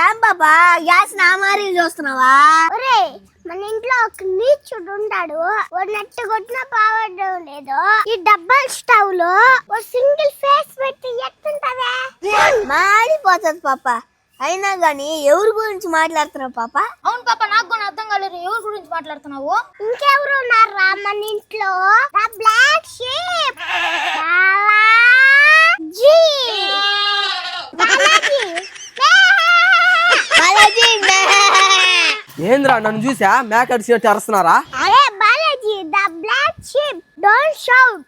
ఏం పాపా గ్యాస్ నా మారి చూస్తున్నావా? ఒరే మన ఇంట్లో ఒక నీచుడు ఉంటాడు. ఓ నట్టు కొట్టిన పావడం లేదు. ఈ డబల్ స్టవ్లో ఓ సింగిల్ ఫేస్ పెట్టి ఎట్టుంటదే మాడిపోతుంది పాప. అయినా గాని ఎవరి గురించి మాట్లాడుతున్నావు పాప? అవును పాప నాకు కూడా అర్థం కాలేదు. ఎవరి గురించి మాట్లాడుతున్నావు? ఇంకెవరు ఉన్నారా మన ఇంట్లో? బ్లాక్ ఏంద్రా నన్ను చూసా? మేక అడిచినట్టు అరుస్తున్నారా? అరే Balaji the black sheep don't shout.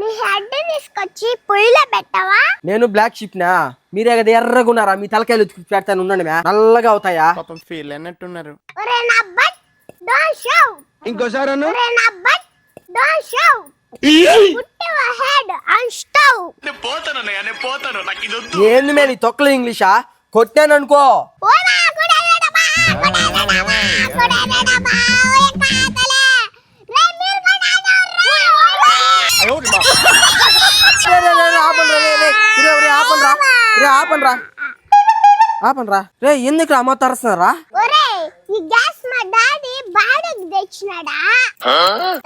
నీ హెడ్ తీసుకొచ్చి పొయ్యిలో పెట్టవా? నేను బ్లాక్ షిప్ నా మీరే కదా ఎర్రగున్నారా? మీ తలకాయలు ఉతికి పెడతాను ఉండండి మే. నల్లగా అవుతాయా? పాపం ఫీల్ అన్నట్టున్నారు ఒరే నా బట్ డోంట్ షౌట్. ఇంకోసారి అను ఒరే నా బట్ డోంట్ షౌట్. ఏంది మే నీ తొక్కలు ఇంగ్లీషా? కొట్టాను అనుకో రే, రే, రే, ఎందుకు అమ్మ తరుస్తున్నారా? ఈ గ్యాస్ మా డాడీ బాడీకి తెచ్చినాడా?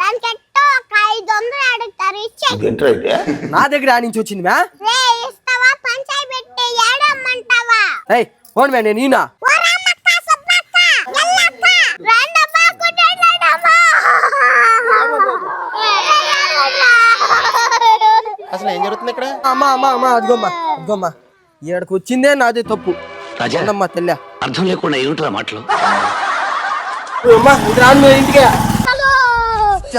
దానికి ఎట్టో ఒక ఐదు వందలు అడుగుతారు ఇచ్చే. నా దగ్గర ఆ నుంచి వచ్చింది మ్యా? రే ఇస్తావా? పంచాయి పెట్టి ఏడమ్మంటావా? ఏయ్ ఫోన్ మ్యా నేను ఈనా అసలు ఏం జరుగుతుంది ఇక్కడ? అమ్మా అమ్మా అమ్మా అదిగోమ్మా అదిగోమ్మా. ఈడకి వచ్చిందే నాదే తప్పు. రాజా అమ్మా తెల్ల. అర్థం లేకుండా ఏమిట్రా మాటలు? అమ్మా ఇది రాను ఇంటికే.